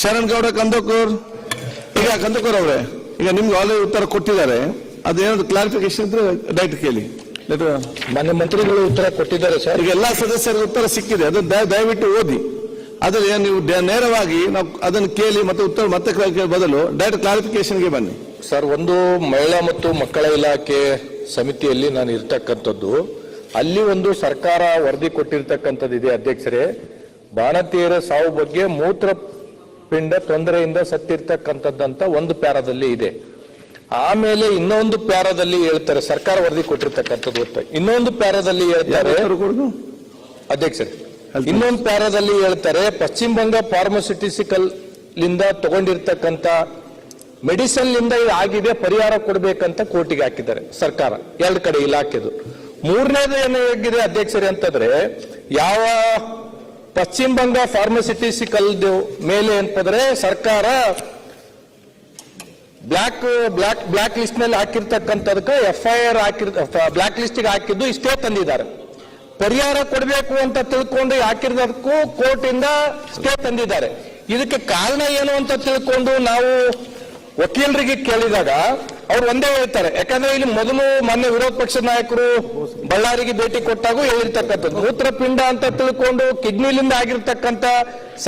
ಶರಣ್ ಗೌಡ ಕಂದಕೂರ್. ಈಗ ಕಂದಕೂರ್ ಅವರೇ ಈಗ ನಿಮ್ಗೆ ಆಲ್ರೆಡಿ ಉತ್ತರ ಕೊಟ್ಟಿದ್ದಾರೆ ಅದೇನಾದ್ರು ಕ್ಲಾರಿಫಿಕೇಶನ್ ಇದ್ರೆ ಡೈರೆಕ್ಟ್ ಕೇಳಿ. ಮಾನ್ಯ ಮಂತ್ರಿಗಳು ಉತ್ತರ ಕೊಟ್ಟಿದ್ದಾರೆ ಸರ್. ಈಗ ಎಲ್ಲಾ ಸದಸ್ಯರಿಗೆ ಉತ್ತರ ಸಿಕ್ಕಿದೆ ಅದು ದಯವಿಟ್ಟು ಓದಿ. ಆದರೆ ನೀವು ನೇರವಾಗಿ ನಾವು ಅದನ್ನು ಕೇಳಿ ಮತ್ತೆ ಉತ್ತರ ಮತ್ತೆ ಬದಲು ಡೈರೆಕ್ಟ್ ಕ್ಲಾರಿಫಿಕೇಶನ್ಗೆ ಬನ್ನಿ. ಸರ್ ಒಂದು ಮಹಿಳಾ ಮತ್ತು ಮಕ್ಕಳ ಇಲಾಖೆ ಸಮಿತಿಯಲ್ಲಿ ನಾನು ಇರ್ತಕ್ಕಂಥದ್ದು ಅಲ್ಲಿ ಒಂದು ಸರ್ಕಾರ ವರದಿ ಕೊಟ್ಟಿರ್ತಕ್ಕಂಥದ್ದು ಇದೆ ಅಧ್ಯಕ್ಷರೇ. ಬಾಣತಿಯರ ಸಾವು ಬಗ್ಗೆ ಮೂತ್ರಪಿಂಡ ತೊಂದರೆಯಿಂದ ಸತ್ತಿರ್ತಕ್ಕಂಥದ್ದಂತ ಒಂದು ಪ್ಯಾರಾದಲ್ಲಿ ಇದೆ. ಆಮೇಲೆ ಇನ್ನೊಂದು ಪ್ಯಾರಾದಲ್ಲಿ ಹೇಳ್ತಾರೆ ಸರ್ಕಾರ ವರದಿ ಕೊಟ್ಟಿರ್ತಕ್ಕಂಥದ್ದು ಗೊತ್ತ ಇನ್ನೊಂದು ಪ್ಯಾರಾದಲ್ಲಿ ಹೇಳ್ತಾರೆ ಅಧ್ಯಕ್ಷರೇ ಇನ್ನೊಂದು ಪ್ಯಾರಾದಲ್ಲಿ ಹೇಳ್ತಾರೆ ಪಶ್ಚಿಮ ಬಂಗ ಫಾರ್ಮಸ್ಯೂಟಿಸಿಕಲ್ ಲಿಂದ ತಗೊಂಡಿರ್ತಕ್ಕಂಥ ಮೆಡಿಸಿನ್ ಲಿಂದ ಆಗಿದೆ ಪರಿಹಾರ ಕೊಡಬೇಕಂತ ಕೋರ್ಟಿಗೆ ಹಾಕಿದ್ದಾರೆ ಸರ್ಕಾರ ಎರಡು ಕಡೆ ಇಲಾಖೆದು. ಮೂರನೇದು ಏನು ಹೇಗಿದೆ ಅಧ್ಯಕ್ಷರೇ ಅಂತಂದ್ರೆ ಯಾವ ಪಶ್ಚಿಮ ಬಂಗ ಫಾರ್ಮಸಿಟಿಸಿಕಲ್ ಮೇಲೆ ಅಂತಂದ್ರೆ ಸರ್ಕಾರ ಬ್ಲಾಕ್ ಬ್ಲಾಕ್ ಬ್ಲಾಕ್ ಲಿಸ್ಟ್ನಲ್ಲಿ ಹಾಕಿರ್ತಕ್ಕಂಥದಕ್ಕೆ ಎಫ್ ಐ ಹಾಕಿರ್, ಬ್ಲಾಕ್ ಲಿಸ್ಟ್ಗೆ ಹಾಕಿದ್ದು ಇಷ್ಟೇ ತಂದಿದ್ದಾರೆ. ಪರಿಹಾರ ಕೊಡಬೇಕು ಅಂತ ತಿಳ್ಕೊಂಡು ಹಾಕಿರೋದಕ್ಕೂ ಕೋರ್ಟ್ ಇಂದ ಸ್ಟೇ ತಂದಿದ್ದಾರೆ. ಇದಕ್ಕೆ ಕಾರಣ ಏನು ಅಂತ ತಿಳ್ಕೊಂಡು ನಾವು ವಕೀಲರಿಗೆ ಕೇಳಿದಾಗ ಅವ್ರು ಒಂದೇ ಹೇಳ್ತಾರೆ. ಯಾಕಂದ್ರೆ ಇಲ್ಲಿ ಮೊದಲು ಮೊನ್ನೆ ವಿರೋಧ ಪಕ್ಷದ ನಾಯಕರು ಬಳ್ಳಾರಿಗೆ ಭೇಟಿ ಕೊಟ್ಟಾಗೂ ಹೇಳಿರ್ತಕ್ಕಂಥದ್ದು. ಮೂತ್ರಪಿಂಡ ಅಂತ ತಿಳ್ಕೊಂಡು ಕಿಡ್ನಿಲಿಂದ ಆಗಿರ್ತಕ್ಕಂಥ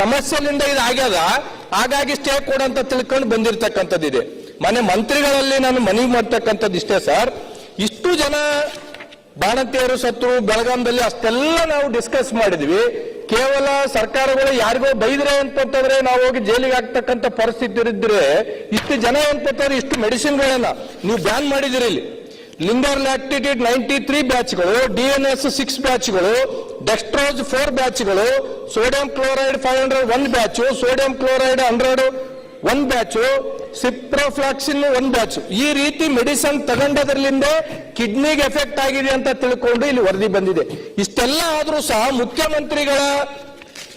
ಸಮಸ್ಯೆಲಿಂದ ಇದು ಆಗ್ಯದ. ಹಾಗಾಗಿ ಸ್ಟೇ ಕೋಡ್ ಅಂತ ತಿಳ್ಕೊಂಡು ಬಂದಿರತಕ್ಕಂಥದ್ದಿದೆ ಮನೆ ಮಂತ್ರಿಗಳಲ್ಲಿ ನಾನು ಮನವಿ ಮಾಡ್ತಕ್ಕಂಥದ್ದು ಇಷ್ಟೇ ಸರ್. ಇಷ್ಟು ಜನ ಬಾಣಂತಿಯರು ಸತ್ರು ಬೆಳಗಾಂದಲ್ಲಿ ಅಷ್ಟೆಲ್ಲ ನಾವು ಡಿಸ್ಕಸ್ ಮಾಡಿದ್ವಿ. ಕೇವಲ ಸರ್ಕಾರಗಳು ಯಾರಿಗೋ ಬೈದ್ರೆ ಅಂತಂತಂದ್ರೆ ನಾವು ಹೋಗಿ ಜೈಲಿಗೆ ಹಾಕ್ತಕ್ಕಂಥ ಪರಿಸ್ಥಿತಿ ಇದ್ರೆ ಇಷ್ಟು ಜನ ಅಂತಂದ್ರೆ ಇಷ್ಟು ಮೆಡಿಸಿನ್ಗಳನ್ನ ನೀವು ಬ್ಯಾನ್ ಮಾಡಿದಿರಿ ಇಲ್ಲಿ. ಲಿಂಗರ್ ಲ್ಯಾಕ್ಟಿಟ್ಯೂಡ್ ನೈಂಟಿ ತ್ರೀ ಬ್ಯಾಚ್ಗಳು, ಡಿ ಎನ್ ಎಸ್ ಸಿಕ್ಸ್ ಬ್ಯಾಚ್ಗಳು, dextrose four ಬ್ಯಾಚ್ಗಳು, sodium chloride five hundred one batch, sodium chloride hundred ಒಂದ್ ಬ್ಯಾಚು ಸಿಪ್ರೋಫ್ಲಾಕ್ಸಿನ್ ಒಂದ್ ಬ್ಯಾಚ್ ಈ ರೀತಿ ಮೆಡಿಸನ್ ತಗೊಂಡದ್ರಲಿಂದ ಕಿಡ್ನಿಗೆ ಎಫೆಕ್ಟ್ ಆಗಿದೆ ಅಂತ ತಿಳ್ಕೊಂಡು ಇಲ್ಲಿ ವರದಿ ಬಂದಿದೆ. ಇಷ್ಟೆಲ್ಲ ಆದ್ರೂ ಸಹ ಮುಖ್ಯಮಂತ್ರಿಗಳ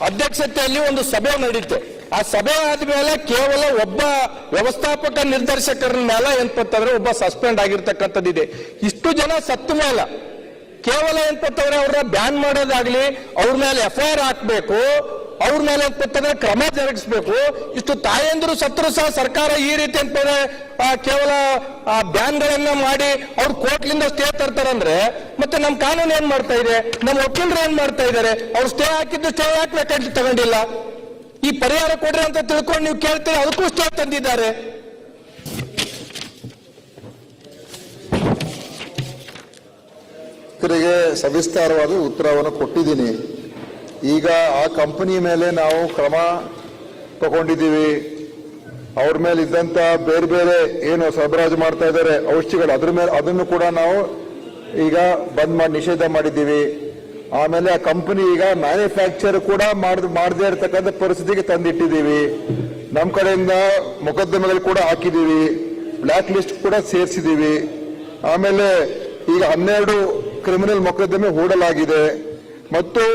ಅಧ್ಯಕ್ಷತೆಯಲ್ಲಿ ಒಂದು ಸಭೆ ನಡೀತು. ಆ ಸಭೆ ಆದ್ಮೇಲೆ ಕೇವಲ ಒಬ್ಬ ವ್ಯವಸ್ಥಾಪಕ ನಿರ್ದೇಶಕರ ಮೇಲೆ ಎಂತಂದ್ರೆ ಒಬ್ಬ ಸಸ್ಪೆಂಡ್ ಆಗಿರ್ತಕ್ಕಂಥದ್ದಿದೆ. ಇಷ್ಟು ಜನ ಸತ್ತ ಮೇಲೆ ಕೇವಲ ಎಂತಂದ್ರೆ ಅವ್ರನ್ನ ಬ್ಯಾನ್ ಮಾಡೋದಾಗ್ಲಿ, ಅವ್ರ ಮೇಲೆ ಎಫ್ ಐ ಆರ್ ಹಾಕ್ಬೇಕು ಅವ್ರ ಮೇಲೆ ಅಂತಂದ್ರೆ ಕ್ರಮ ಜರುಗಿಸ್ಬೇಕು. ಇಷ್ಟು ತಾಯಂದಿರು ಸತ್ರು ಸಹ ಸರ್ಕಾರ ಈ ರೀತಿ ಅಂತಂದ್ರೆ ಕೇವಲ ಬ್ಯಾನ್ಗಳನ್ನ ಮಾಡಿ ಅವ್ರು ಕೋರ್ಟ್ಲಿಂದ ಸ್ಟೇ ತರ್ತಾರಂದ್ರೆ, ಮತ್ತೆ ನಮ್ಮ ಕಾನೂನು ಏನ್ ಮಾಡ್ತಾ ಇದೆ? ನಮ್ಮ ವಕೀಲರು ಏನ್ ಮಾಡ್ತಾ ಇದ್ದಾರೆ ಅವ್ರು ಸ್ಟೇ ಹಾಕಿದ್ದು ಸ್ಟೇ ಹಾಕ್ಬೇಕಂತ ತಗೊಂಡಿಲ್ಲ? ಈ ಪರಿಹಾರ ಕೊಡ್ರಿ ಅಂತ ತಿಳ್ಕೊಂಡು ನೀವು ಕೇಳ್ತೀರಿ? ಅದಕ್ಕೂ ಸ್ಟೇ ತಂದಿದ್ದಾರೆ. ಸವಿಸ್ತಾರವಾದ ಉತ್ತರವನ್ನು ಕೊಟ್ಟಿದ್ದೀನಿ. ಈಗ ಆ ಕಂಪನಿ ಮೇಲೆ ನಾವು ಕ್ರಮ ತಗೊಂಡಿದ್ದೀವಿ. ಅವ್ರ ಮೇಲೆ ಇದ್ದಂತ ಬೇರೆ ಬೇರೆ ಏನು ಸರಬರಾಜು ಮಾಡ್ತಾ ಇದ್ದಾರೆ, ಔಷಧಿಗಳು, ಅದ್ರ ಮೇಲೆ ಅದನ್ನು ಕೂಡ ನಾವು ಈಗ ಬಂದ್ ಮಾಡಿ ನಿಷೇಧ ಮಾಡಿದ್ದೀವಿ. ಆಮೇಲೆ ಆ ಕಂಪನಿ ಈಗ ಮ್ಯಾನುಫ್ಯಾಕ್ಚರ್ ಕೂಡ ಮಾಡ್ ಮಾಡದೇ ಇರತಕ್ಕಂಥ ಪರಿಸ್ಥಿತಿಗೆ ತಂದಿಟ್ಟಿದ್ದೀವಿ. ನಮ್ಮ ಕಡೆಯಿಂದ ಮೊಕದ್ದಮೆಗಳು ಕೂಡ ಹಾಕಿದ್ದೀವಿ. ಬ್ಲಾಕ್ ಲಿಸ್ಟ್ ಕೂಡ ಸೇರಿಸಿದ್ದೀವಿ. ಆಮೇಲೆ ಈಗ ಹನ್ನೆರಡು ಕ್ರಿಮಿನಲ್ ಮೊಕದ್ದಮೆ ಹೂಡಲಾಗಿದೆ. ಮತ್ತು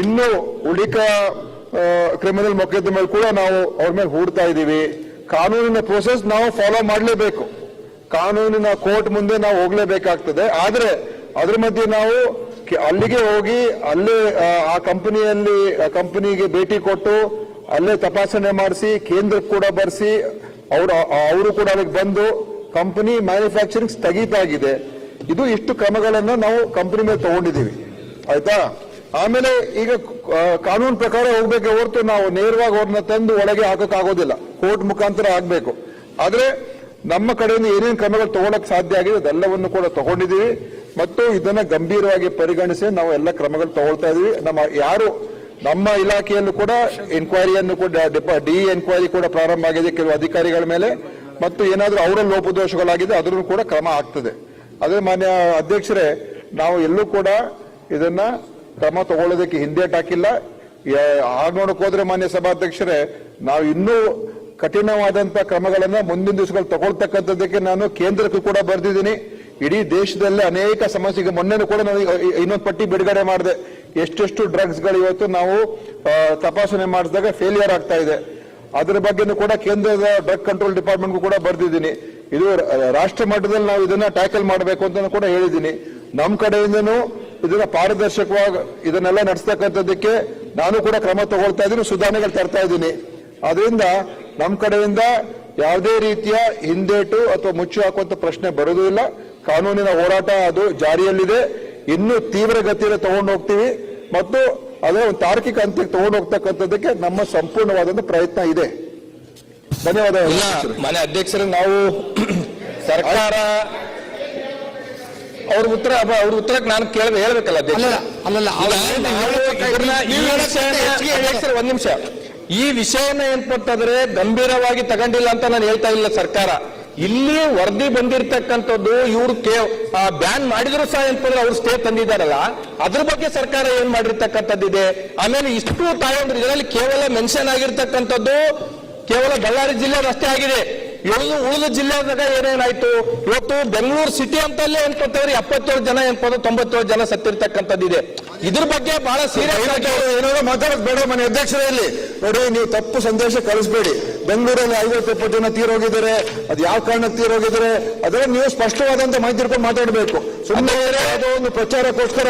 ಇನ್ನು ಉಳಿಕ ಕ್ರಿಮಿನಲ್ ಮೊಕದ್ದಮೆಗಳು ಕೂಡ ನಾವು ಅವ್ರ ಮೇಲೆ ಹೂಡ್ತಾ ಇದ್ದೀವಿ. ಕಾನೂನಿನ ಪ್ರೋಸೆಸ್ ನಾವು ಫಾಲೋ ಮಾಡಲೇಬೇಕು. ಕಾನೂನಿನ ಕೋರ್ಟ್ ಮುಂದೆ ನಾವು ಹೋಗ್ಲೇಬೇಕಾಗ್ತದೆ. ಆದ್ರೆ ಅದ್ರ ಮಧ್ಯೆ ನಾವು ಅಲ್ಲಿಗೆ ಹೋಗಿ ಅಲ್ಲೇ ಆ, ಕಂಪನಿಯಲ್ಲಿ ಕಂಪನಿಗೆ ಭೇಟಿ ಕೊಟ್ಟು ಅಲ್ಲೇ ತಪಾಸಣೆ ಮಾಡಿಸಿ ಕೇಂದ್ರಕ್ಕೆ ಕೂಡ ಬರೆಸಿ ಅವರು ಅವರು ಕೂಡ ಅಲ್ಲಿಗೆ ಬಂದು ಕಂಪನಿ ಮ್ಯಾನುಫ್ಯಾಕ್ಚರಿಂಗ್ ಸ್ಥಗಿತ ಇದು ಇಷ್ಟು ಕ್ರಮಗಳನ್ನು ನಾವು ಕಂಪನಿ ಮೇಲೆ ತಗೊಂಡಿದ್ದೀವಿ. ಆಯ್ತಾ? ಆಮೇಲೆ ಈಗ ಕಾನೂನು ಪ್ರಕಾರ ಹೋಗ್ಬೇಕೆ ಹೊರತು ನಾವು ನೇರವಾಗಿ ಅವ್ರನ್ನ ತಂದು ಒಳಗೆ ಹಾಕೋಕ್ಕಾಗೋದಿಲ್ಲ. ಕೋರ್ಟ್ ಮುಖಾಂತರ ಆಗ್ಬೇಕು. ಆದ್ರೆ ನಮ್ಮ ಕಡೆಯಿಂದ ಏನೇನು ಕ್ರಮಗಳು ತಗೊಳಕ್ ಸಾಧ್ಯ ಆಗಿದೆ, ಅದೆಲ್ಲವನ್ನು ಕೂಡ ತಗೊಂಡಿದ್ದೀವಿ. ಮತ್ತು ಇದನ್ನ ಗಂಭೀರವಾಗಿ ಪರಿಗಣಿಸಿ ನಾವು ಎಲ್ಲ ಕ್ರಮಗಳು ತಗೊಳ್ತಾ ಇದೀವಿ. ನಮ್ಮ ಯಾರು, ನಮ್ಮ ಇಲಾಖೆಯಲ್ಲೂ ಕೂಡ ಎನ್ಕ್ವೈರಿಯನ್ನು ಕೂಡ ಡಿ ಎನ್ಕ್ವೈರಿ ಕೂಡ ಪ್ರಾರಂಭ ಆಗಿದೆ ಕೆಲವು ಅಧಿಕಾರಿಗಳ ಮೇಲೆ. ಮತ್ತು ಏನಾದರೂ ಅವರ ಲೋಪದೋಷಗಳಾಗಿದೆ ಅದ್ರೂ ಕೂಡ ಕ್ರಮ ಆಗ್ತದೆ. ಅದೇ ಮಾನ್ಯ ಅಧ್ಯಕ್ಷರೇ, ನಾವು ಎಲ್ಲೂ ಕೂಡ ಇದನ್ನ ಕ್ರಮ ತಗೊಳ್ಳೋದಕ್ಕೆ ಹಿಂದೇಟ್ ಹಾಕಿಲ್ಲ ಆಗ ನೋಡಕ್ ಹೋದ್ರೆ ಮಾನ್ಯ ಸಭಾಧ್ಯಕ್ಷರೇ, ನಾವು ಇನ್ನೂ ಕಠಿಣವಾದಂತ ಕ್ರಮಗಳನ್ನ ಮುಂದಿನ ದಿವಸಗಳು ತಗೊಳ್ತಕ್ಕಂಥದ್ದಕ್ಕೆ ನಾನು ಕೇಂದ್ರಕ್ಕೂ ಕೂಡ ಬರೆದಿದ್ದೀನಿ. ಇಡೀ ದೇಶದಲ್ಲಿ ಅನೇಕ ಸಮಸ್ಯೆಗೆ ಮೊನ್ನೆ ಕೂಡ ನಾನು ಇನ್ನೊಂದು ಪಟ್ಟಿ ಬಿಡುಗಡೆ ಮಾಡಿದೆ. ಎಷ್ಟೆಷ್ಟು ಡ್ರಗ್ಸ್ಗಳು ಇವತ್ತು ನಾವು ತಪಾಸಣೆ ಮಾಡಿಸಿದಾಗ ಫೇಲಿಯರ್ ಆಗ್ತಾ ಇದೆ. ಅದರ ಬಗ್ಗೆನೂ ಕೂಡ ಕೇಂದ್ರದ ಡ್ರಗ್ ಕಂಟ್ರೋಲ್ ಡಿಪಾರ್ಟ್ಮೆಂಟ್ಗೂ ಕೂಡ ಬರೆದಿದ್ದೀನಿ. ಇದು ರಾಷ್ಟ್ರ ಮಟ್ಟದಲ್ಲಿ ನಾವು ಇದನ್ನ ಟ್ಯಾಕಲ್ ಮಾಡಬೇಕು ಅಂತ ಕೂಡ ಹೇಳಿದ್ದೀನಿ. ನಮ್ಮ ಕಡೆಯಿಂದನೂ ಇದನ್ನ ಪಾರದರ್ಶಕವಾಗಿ ಇದನ್ನೆಲ್ಲ ನಡೆಸ್ತಕ್ಕಂಥದ್ದಕ್ಕೆ ನಾನು ಕೂಡ ಕ್ರಮ ತಗೊಳ್ತಾ ಇದ್ದೀನಿ, ಸುಧಾರಣೆಗಳು ತರ್ತಾ ಇದ್ದೀನಿ. ಅದರಿಂದ ನಮ್ಮ ಕಡೆಯಿಂದ ಯಾವುದೇ ರೀತಿಯ ಹಿಂದೇಟು ಅಥವಾ ಮುಚ್ಚು ಹಾಕುವಂತ ಪ್ರಶ್ನೆ ಬರುವುದಿಲ್ಲ ಕಾನೂನಿನ ಹೋರಾಟ ಅದು ಜಾರಿಯಲ್ಲಿದೆ. ಇನ್ನೂ ತೀವ್ರಗತಿಯಲ್ಲಿ ತಗೊಂಡು ಹೋಗ್ತೀವಿ. ಮತ್ತು ಅದರ ಒಂದು ತಾರ್ಕಿಕ ಅಂತ್ಯಕ್ಕೆ ತಗೊಂಡು ಹೋಗ್ತಕ್ಕಂಥದ್ದಕ್ಕೆ ನಮ್ಮ ಸಂಪೂರ್ಣವಾದಂತ ಪ್ರಯತ್ನ ಇದೆ. ಧನ್ಯವಾದ ಇಲ್ಲ ಮನೆ ಅಧ್ಯಕ್ಷರು, ನಾವು ಸರ್ಕಾರ ಅವ್ರ ಉತ್ತರ ಅವ್ರ ಉತ್ತರಕ್ಕೆ ನಾನು ಕೇಳ ಹೇಳ್ಬೇಕಲ್ಲ ಒಂದ್ ನಿಮಿಷ. ಈ ವಿಷಯನ ಏನ್ಪಟ್ಟಂದ್ರೆ ಗಂಭೀರವಾಗಿ ತಗೊಂಡಿಲ್ಲ ಅಂತ ನಾನು ಹೇಳ್ತಾ ಇಲ್ಲ ಸರ್ಕಾರ. ಇಲ್ಲಿ ವರದಿ ಬಂದಿರ್ತಕ್ಕಂಥದ್ದು ಇವ್ರು ಕೇ ಬ್ಯಾನ್ ಮಾಡಿದ್ರು ಸಹ ಏನಂತಂದ್ರೆ ಅವ್ರು ಸ್ಟೇ ತಂದಿದ್ದಾರಲ್ಲ ಅದ್ರ ಬಗ್ಗೆ ಸರ್ಕಾರ ಏನ್ ಮಾಡಿರ್ತಕ್ಕಂಥದ್ದಿದೆ? ಆಮೇಲೆ ಇಷ್ಟು ತಾಯಂದ್ರೆ ಇದರಲ್ಲಿ ಕೇವಲ ಮೆನ್ಷನ್ ಆಗಿರ್ತಕ್ಕಂಥದ್ದು ಕೇವಲ ಬಳ್ಳಾರಿ ಜಿಲ್ಲೆ ರಸ್ತೆ ಆಗಿದೆ. ಉಳಿದು ಉಳಿದ ಜಿಲ್ಲೆದಾಗ ಏನೇನಾಯ್ತು? ಇವತ್ತು ಬೆಂಗಳೂರು ಸಿಟಿ ಅಂತಲ್ಲೇ ಏನ್ಕೊತವ್ರಿ ಎಪ್ಪತ್ತೇಳು ಜನ ಏನ್ಕೊಂಡು ತೊಂಬತ್ತೇಳು ಜನ ಸತ್ತಿರ್ತಕ್ಕಂಥದ್ದಿದೆ ಇದ್ರ ಬಗ್ಗೆ ಬಹಳ ಸೀರಿಯಸ್ ಆಗಿ ಏನಾದ್ರು ಮಾತಾಡೋದು ಬೇಡ ಮನೆ ಅಧ್ಯಕ್ಷರೇ ಇಲ್ಲಿ. ನೋಡಿ ನೀವು ತಪ್ಪು ಸಂದೇಶ ಕಳಿಸ್ಬೇಡಿ. ಬೆಂಗಳೂರಲ್ಲಿ ಐವತ್ತು ಎಪ್ಪತ್ತು ಜನ ತೀರೋಗಿದ್ದಾರೆ. ಅದು ಯಾವ ಕಾರಣಕ್ಕೆ ತೀರೋಗಿದ್ದಾರೆ? ಅದರ ನೀವು ಸ್ಪಷ್ಟವಾದಂತ ಮಾಹಿತಿ ಇಟ್ಕೊಂಡು ಮಾತಾಡಬೇಕು. ಒಂದು ಪ್ರಚಾರಕ್ಕೋಸ್ಕರ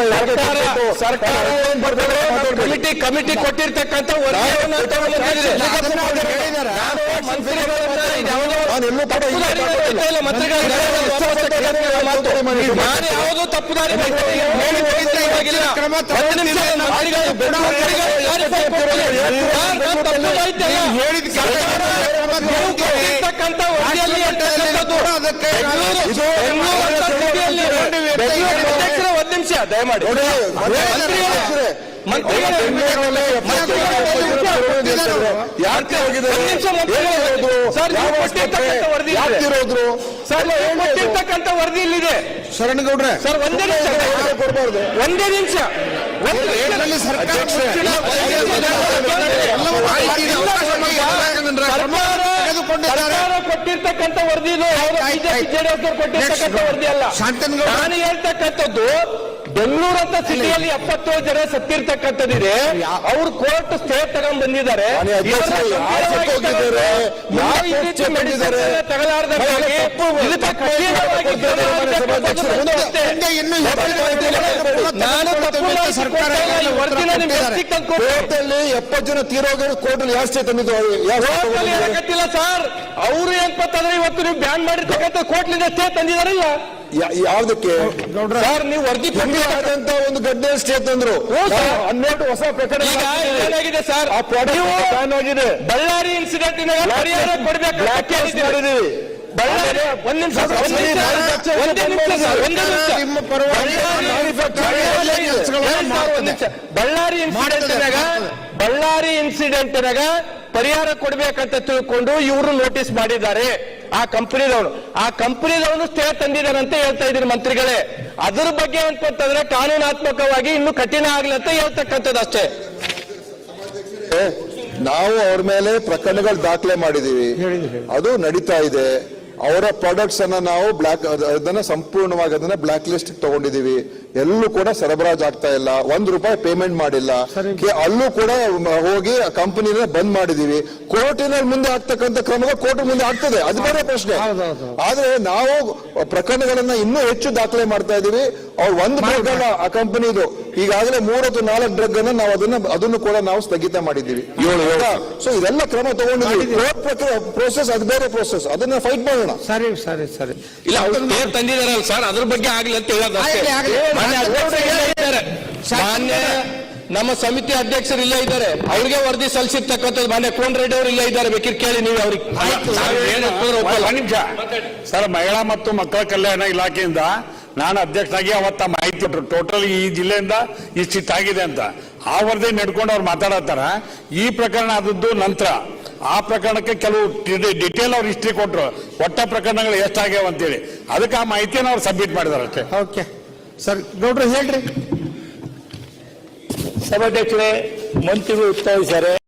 ಕಮಿಟಿ ಕಮಿಟಿ ಕೊಟ್ಟಿರ್ತಕ್ಕಂಥ ಯಾವುದು ತಗೊಂಡ್ಬಂದಿದೆ. ನಾನು ಮಂತ್ರಿಗಳನ್ನ ಇದ್ಯಾವುದೋ ನಾನು ಎಲ್ಲೂ ಕೂಡ ತಪ್ಪು ದಾರಿ ಹೋಗ್ತಾ ಇಲ್ಲ, ಮಂತ್ರಿಗಳ ವಾಪಸ್ ಕೇಳ್ತಿರೋ ಮಾತು. ನಾನು ಯಾವುದೋ ತಪ್ಪು ದಾರಿ ಹೇಳಿ ಒಂದು ನಿಮಿಷ. ಸರ್ಕಾರ ದಯಮಾಡಿ. ಯಾಕೆ ಯಾವ ಕೊಟ್ಟಿರ್ತಕ್ಕಂಥ ವರದಿ ಇಲ್ಲಿದೆ ಶರಣಗೌಡ್ರೆ ಸರ್ ಒಂದೇ ನಿಮಿಷ ಕೊಡಬಾರ್ದು ಒಂದೇ ನಿಮಿಷ ಒಂದು ಸರ್ಕಾರ ಕೊಟ್ಟಿರ್ತಕ್ಕಂಥ ವರದಿ ಇದು ಜೆಡಿಎಸ್ ಕೊಟ್ಟಿರ್ತಕ್ಕಂಥ ವರದಿ ಅಲ್ಲ. ನಾನು ಹೇಳ್ತಕ್ಕಂಥದ್ದು ಬೆಂಗಳೂರು ಅಂತ ಸಿಟಿಯಲ್ಲಿ ಎಪ್ಪತ್ತೇಳು ಜನ ಸತ್ತಿರ್ತಕ್ಕಂಥದ್ದಿದೆ. ಅವ್ರು ಕೋರ್ಟ್ ಸ್ಟೇ ತಗೊಂಡ್ ಬಂದಿದ್ದಾರೆ. ಕೋರ್ಟ್ ಎಪ್ಪತ್ತು ಜನ ತೀರೋಗರು ಕೋರ್ಟಲ್ಲಿ ಯಾವ ಸ್ಟೇ ತಂದಿದ್ದು? ಸರ್? ಅವರು ಏನ್ಪತ್ತಂದ್ರೆ ಇವತ್ತು ನೀವು ಬ್ಯಾನ್ ಮಾಡಿರ್ತಕ್ಕಂಥ ಕೋರ್ಟ್ನಿಂದ ಸ್ಟೇ ತಂದಿದಾರಲ್ಲ ಯಾವ್ದಕ್ಕೆ? ಸರ್ ನೀವು ವರದಿ ಆದಂತ ಒಂದು ಗಡ್ಡೆ ಸ್ಟೇಟ್ ತಂದ್ರು. ಹನ್ನೆರಡು ಹೊಸ ಪ್ರಕರಣ ಏನಾಗಿದೆ ಸರ್ ಆಗಿದೆ ಬಳ್ಳಾರಿ ಇನ್ಸಿಡೆಂಟ್ ಪರಿಹಾರ ಕೊಡಬೇಕು. ಬಳ್ಳಾರಿ ಇನ್ಸಿಡೆಂಟ್ ಬಳ್ಳಾರಿ- ಇನ್ಸಿಡೆಂಟ್ನಾಗ ಇನ್ಸಿಡೆಂಟ್ನಾಗ ಪರಿಹಾರ ಕೊಡ್ಬೇಕಂತ ತಿಳ್ಕೊಂಡು ಇವರು ನೋಟಿಸ್ ಮಾಡಿದ್ದಾರೆ. ಆ ಕಂಪನಿದವನು. ಆ ಕಂಪನಿದವನು ಸ್ಟೇ ತಂದಿದ್ದಾರೆ ಅಂತ ಹೇಳ್ತಾ ಇದ್ದೀನಿ ಮಂತ್ರಿಗಳೇ. ಅದ್ರ ಬಗ್ಗೆ ಅಂತಂದ್ರೆ ಕಾನೂನಾತ್ಮಕವಾಗಿ ಇನ್ನು ಕಠಿಣ ಆಗ್ಲಿ ಅಂತ ಹೇಳ್ತಕ್ಕಂಥದ್ದು ಅಷ್ಟೇ. ನಾವು ಅವ್ರ ಮೇಲೆ ಪ್ರಕರಣಗಳು ದಾಖಲೆ ಮಾಡಿದೀವಿ ಅದು ನಡೀತಾ ಇದೆ. ಅವರ ಪ್ರಾಡಕ್ಟ್ಸ್ ಅನ್ನ ನಾವು ಬ್ಲಾಕ್ ಅದನ್ನ ಸಂಪೂರ್ಣವಾಗಿ ಅದನ್ನ ಬ್ಲಾಕ್ ಲಿಸ್ಟ್ ತಗೊಂಡಿದೀವಿ ಎಲ್ಲೂ ಕೂಡ ಸರಬರಾಜ್ ಆಗ್ತಾ ಇಲ್ಲ. ಒಂದ್ ರೂಪಾಯಿ ಪೇಮೆಂಟ್ ಮಾಡಿಲ್ಲ. ಅಲ್ಲೂ ಕೂಡ ಹೋಗಿ ಕಂಪನಿನ ಬಂದ್ ಮಾಡಿದೀವಿ. ಕೋರ್ಟಿನ ಮುಂದೆ ಆಗ್ತಕ್ಕಂತ ಕ್ರಮಗಳು ಕೋರ್ಟ್ ಮುಂದೆ ಆಗ್ತದೆ. ಅದು ಬೇರೆ ಪ್ರಶ್ನೆ. ಆದ್ರೆ ನಾವು ಪ್ರಕರಣಗಳನ್ನ ಇನ್ನೂ ಹೆಚ್ಚು ದಾಖಲೆ ಮಾಡ್ತಾ ಇದೀವಿ. ಅವ್ರು ಒಂದು ಪ್ರಕರಣ ಅಲ್ಲ ಆ ಕಂಪನಿದು ಈಗಾಗಲೇ ಮೂರ್ ಅಥವಾ ನಾಲ್ಕು ಡ್ರಗ್ ಅನ್ನ ನಾವು ಅದನ್ನ ಅದನ್ನು ಕೂಡ ನಾವು ಸ್ಥಗಿತ ಮಾಡಿದ್ದೀವಿ. ಸೊ ಇದೆಲ್ಲ ಕ್ರಮ ತಗೊಂಡಿದ್ದೀವಿ. ಕೋರ್ಟ್ ಪ್ರೋಸೆಸ್ ಅದು ಬೇರೆ ಪ್ರೋಸೆಸ್ ಅದನ್ನ ಫೈಟ್ ಮಾಡೋಣ. ಸರಿ ಸರಿ ಸರಿ. ಇಲ್ಲ ಅವ್ರು ತಂದಿದಾರಲ್ಲ ಸರ್ ಅದ್ರ ಬಗ್ಗೆ ಆಗ್ಲಿ ಅಂತ ಹೇಳೋದು. ಮಾನ್ಯ ನಮ್ಮ ಸಮಿತಿ ಅಧ್ಯಕ್ಷರು ಇಲ್ಲೇ ಇದ್ದಾರೆ. ಅವ್ರಿಗೆ ವರದಿ ಸಲ್ಲಿಸಿರ್ತಕ್ಕಂಥದ್ದು ಮಾನ್ಯ ಕೋನ್ ರೆಡ್ಡಿ ಅವರು ಇಲ್ಲೇ ಇದ್ದಾರೆ. ಬೇಕಿರ್ ಕೇಳಿ ನೀವು ಅವ್ರಿಗೆ. ನಿಮಿಷ. ಸರ್ ಮಹಿಳಾ ಮತ್ತು ಮಕ್ಕಳ ಕಲ್ಯಾಣ ಇಲಾಖೆಯಿಂದ ನಾನು ಅಧ್ಯಕ್ಷನಾಗಿ ಅವತ್ತ ಮಾಹಿತಿ ಕೊಟ್ಟರು. ಟೋಟಲ್ ಈ ಜಿಲ್ಲೆಯಿಂದ ಇಷ್ಟಿಷ್ಟಾಗಿದೆ ಅಂತ. ಆ ವರದಿ ನಡ್ಕೊಂಡು ಅವ್ರು ಮಾತಾಡತ್ತಾರ ಈ ಪ್ರಕರಣ ಆದದ್ದು ನಂತರ ಆ ಪ್ರಕರಣಕ್ಕೆ ಕೆಲವು ಡಿಟೇಲ್ ಅವ್ರು ಹಿಸ್ಟ್ರಿ ಕೊಟ್ರು. ಒಟ್ಟ ಪ್ರಕರಣಗಳು ಎಷ್ಟಾಗ್ಯಾವ ಅಂತೇಳಿ ಅದಕ್ಕೆ ಆ ಮಾಹಿತಿಯನ್ನು ಅವ್ರು ಸಬ್ಮಿಟ್ ಮಾಡಿದಾರೆ ಅಷ್ಟೇ ಓಕೆ ಸರ್ ಗೌಡ್ರು ಹೇಳ್ರಿ. ಸಭಾಧ್ಯಕ್ಷರೇ ಮಂತ್ರಿಗಳು ಉತ್ತರಿಸಿದ್ದಾರೆ.